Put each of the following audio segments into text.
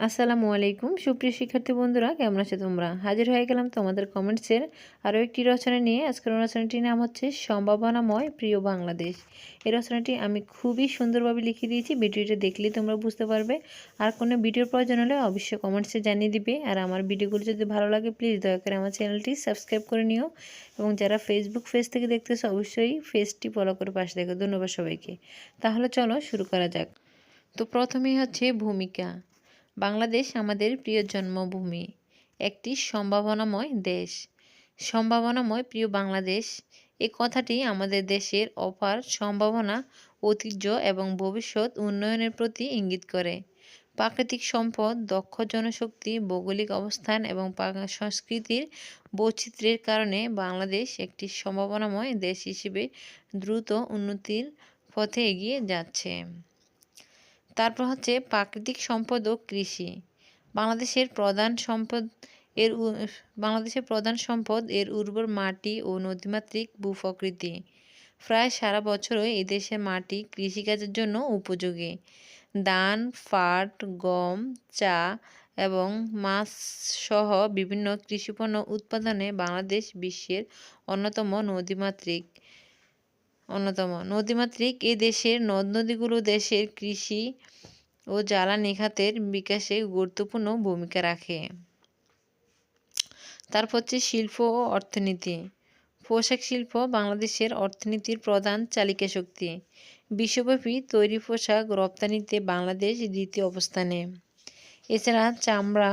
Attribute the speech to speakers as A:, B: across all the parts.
A: আসসালামু আলাইকুম। সুপ্রিয় শিক্ষার্থী বন্ধুরা, কেমন আছো তোমরা? হাজির হয়ে গেলাম তোমাদের কমেন্টসের আরও একটি রচনা নিয়ে। আজকের রচনাটির নাম হচ্ছে সম্ভাবনাময় প্রিয় বাংলাদেশ। এই রচনাটি আমি খুবই সুন্দরভাবে লিখে দিয়েছি। ভিডিওটা দেখলে তোমরা বুঝতে পারবে। আর কোনো ভিডিওর প্রয়োজন হলে অবশ্যই কমেন্টসে জানিয়ে দিবে। আর আমার ভিডিওগুলো যদি ভালো লাগে প্লিজ দয়া করে আমার চ্যানেলটি সাবস্ক্রাইব করে নিও। এবং যারা ফেসবুক পেজ থেকে দেখতেছো, অবশ্যই পেজটি ফলো করে পাশে দেখো। ধন্যবাদ সবাইকে। তাহলে চলো শুরু করা যাক। তো প্রথমেই হচ্ছে ভূমিকা। বাংলাদেশ আমাদের প্রিয় জন্মভূমি, একটি সম্ভাবনাময় দেশ। সম্ভাবনাময় প্রিয় বাংলাদেশ, এ কথাটি আমাদের দেশের অপার সম্ভাবনা, ঐতিহ্য এবং ভবিষ্যৎ উন্নয়নের প্রতি ইঙ্গিত করে। প্রাকৃতিক সম্পদ, দক্ষ জনশক্তি, ভৌগোলিক অবস্থান এবং সংস্কৃতির বৈচিত্র্যের কারণে বাংলাদেশ একটি সম্ভাবনাময় দেশ হিসেবে দ্রুত উন্নতির পথে এগিয়ে যাচ্ছে। তারপর হচ্ছে প্রাকৃতিক সম্পদ ও কৃষি। বাংলাদেশের প্রধান সম্পদ এর বাংলাদেশের প্রধান সম্পদ এর উর্বর মাটি ও নদীমাতৃক ভূপ্রকৃতি। প্রায় সারা বছরই এদেশের মাটি কৃষিকাজের জন্য উপযোগী। ধান পাট গম, চা এবং মাছ সহ বিভিন্ন কৃষিপণ্য উৎপাদনে বাংলাদেশ বিশ্বের অন্যতম নদীমাতৃক। অন্যতম। নদীমাতৃক এ দেশের নদ নদীগুলো দেশের কৃষি ও জ্বালানি খাতের বিকাশে গুরুত্বপূর্ণ ভূমিকা রাখে। তারপর হচ্ছে শিল্প ও অর্থনীতি। পোশাক শিল্প বাংলাদেশের অর্থনীতির প্রধান চালিকা শক্তি। বিশ্বব্যাপী তৈরি পোশাক রপ্তানিতে বাংলাদেশ দ্বিতীয় অবস্থানে। এছাড়া চামড়া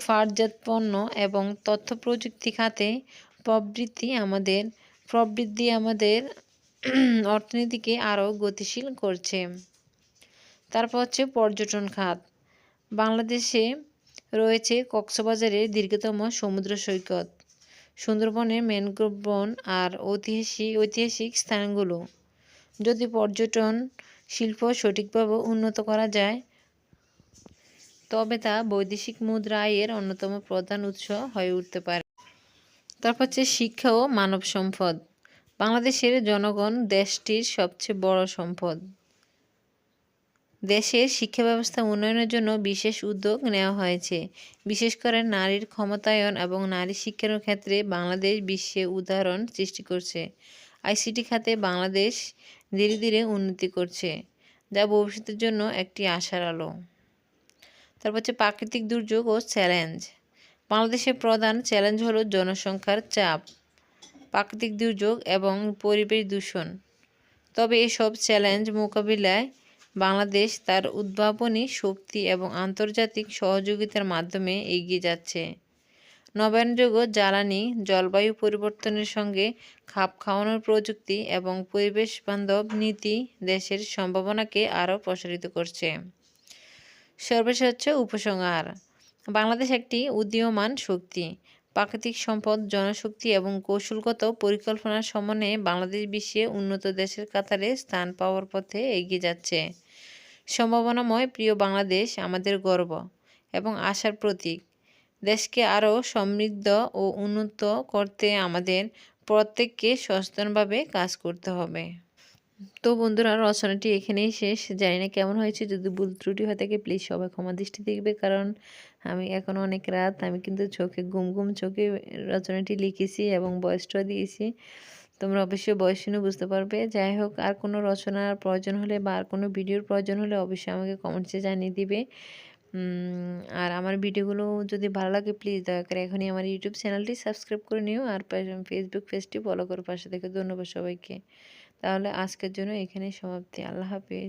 A: ফাটজাত পণ্য এবং তথ্য প্রযুক্তি খাতে প্রবৃত্তি আমাদের প্রবৃদ্ধি আমাদের অর্থনীতিকে আরও গতিশীল করছে। তারপর হচ্ছে পর্যটন খাত। বাংলাদেশে রয়েছে কক্সবাজারের দীর্ঘতম সমুদ্র সৈকত। সুন্দরবনের ম্যানগ্রোভ বন আর ঐতিহাসিক ঐতিহাসিক স্থানগুলো। যদি পর্যটন শিল্প সঠিকভাবে উন্নত করা যায়, তবে তা বৈদেশিক মুদ্রা আয়ের অন্যতম প্রধান উৎস হয়ে উঠতে পারে। তারপর হচ্ছে শিক্ষা ও মানব সম্পদ। বাংলাদেশের জনগণ দেশটির সবচেয়ে বড় সম্পদ। দেশের শিক্ষা ব্যবস্থা উন্নয়নের জন্য বিশেষ উদ্যোগ নেওয়া হয়েছে। বিশেষ করে নারীর ক্ষমতায়ন এবং নারী শিক্ষার ক্ষেত্রে বাংলাদেশ বিশ্বে উদাহরণ সৃষ্টি করছে। আইসিটি খাতে বাংলাদেশ ধীরে ধীরে উন্নতি করছে, যা ভবিষ্যতের জন্য একটি আশার আলো। তারপর হচ্ছে প্রাকৃতিক দুর্যোগ ও চ্যালেঞ্জ। বাংলাদেশের প্রধান চ্যালেঞ্জ হলো জনসংখ্যার চাপ। প্রাকৃতিক দুর্যোগ এবং পরিবেশ দূষণ। তবে এসব চ্যালেঞ্জ মোকাবিলায় বাংলাদেশ তার উদ্ভাবনী শক্তি এবং আন্তর্জাতিক সহযোগিতার মাধ্যমে এগিয়ে যাচ্ছে। নবায়নযোগ্য জ্বালানি, জলবায়ু পরিবর্তনের সঙ্গে খাপ খাওয়ানোর প্রযুক্তি এবং পরিবেশ বান্ধব নীতি দেশের সম্ভাবনাকে আরও প্রসারিত করছে। সর্বশেষ হচ্ছে উপসংহার, বাংলাদেশ একটি উদীয়মান শক্তি। প্রাকৃতিক সম্পদ, জনশক্তি এবং কৌশলগত পরিকল্পনার সমন্বয়ে বাংলাদেশ বিশ্বে উন্নত দেশের কাতারে স্থান পাওয়ার পথে এগিয়ে যাচ্ছে। সম্ভাবনাময় প্রিয় বাংলাদেশ আমাদের গর্ব এবং আশার প্রতীক। দেশকে আরও সমৃদ্ধ ও উন্নত করতে আমাদের প্রত্যেককে সচেতনভাবে কাজ করতে হবে। তো বন্ধুরা, রচনাটি এখানেই শেষ। জানি না কেমন হয়েছে, যদি ভুল ত্রুটি হয়ে থাকে প্লিজ সবাই ক্ষমা দৃষ্টি দেখবে, কারণ আমি এখন অনেক রাত, আমি কিন্তু চোখে ঘুম ঘুম চোখে রচনাটি লিখেছি এবং বয়সটাও দিয়েছি। তোমরা অবশ্যই বয়স শুনে বুঝতে পারবে। যাই হোক, আর কোনো রচনার প্রয়োজন হলে বা আর কোনো ভিডিওর প্রয়োজন হলে অবশ্যই আমাকে কমেন্টসে জানিয়ে দিবে। আর আমার ভিডিওগুলো যদি ভালো লাগে প্লিজ দয়া করে এখনই আমার ইউটিউব চ্যানেলটি সাবস্ক্রাইব করে নিও আর ফেসবুক পেজটি ফলো করে পাশে থেকে ধন্যবাদ সবাইকে। তাহলে আজকের জন্য এখানেই সমাপ্তি। আল্লাহ হাফিজ।